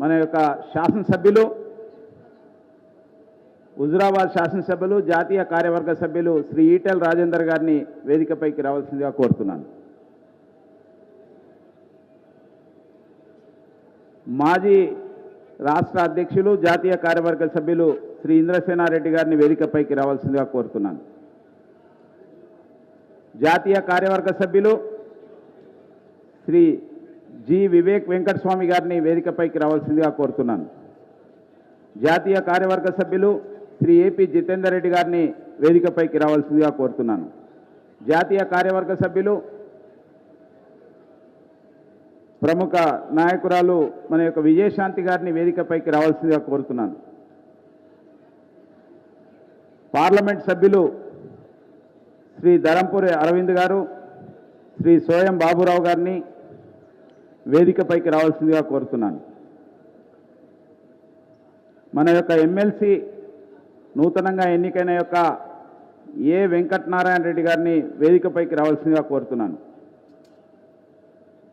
మన యొక్క శాసనసభ్యులు హుజురాబాద్ శాసనసభ్యులు జాతీయ కార్యవర్గ సభ్యులు శ్రీ ఈటెల్ రాజేందర్ గారిని వేదికపైకి రావాల్సిందిగా కోరుతున్నాను. మాజీ రాష్ట్ర అధ్యక్షులు జాతీయ కార్యవర్గ సభ్యులు శ్రీ ఇంద్రసేనారెడ్డి గారిని వేదికపైకి రావాల్సిందిగా కోరుతున్నాను. జాతీయ కార్యవర్గ సభ్యులు శ్రీ జి. వివేక్ వెంకటస్వామి గారిని వేదికపైకి రావాల్సిందిగా కోరుతున్నాను. జాతీయ కార్యవర్గ సభ్యులు శ్రీ ఏపీ జితేందర్ రెడ్డి గారిని వేదికపైకి రావాల్సిందిగా కోరుతున్నాను. జాతీయ కార్యవర్గ సభ్యులు ప్రముఖ నాయకురాలు మన యొక్క విజయశాంతి గారిని వేదికపైకి రావాల్సిందిగా కోరుతున్నాను. పార్లమెంట్ సభ్యులు శ్రీ ధరంపూరి అరవింద్ గారు శ్రీ సోయం బాబురావు గారిని వేదికపైకి రావాల్సిందిగా కోరుతున్నాను. మన యొక్క ఎమ్మెల్సీ నూతనంగా ఎన్నికైన యొక్క ఏ వెంకటనారాయణ రెడ్డి గారిని వేదికపైకి రావాల్సిందిగా కోరుతున్నాను.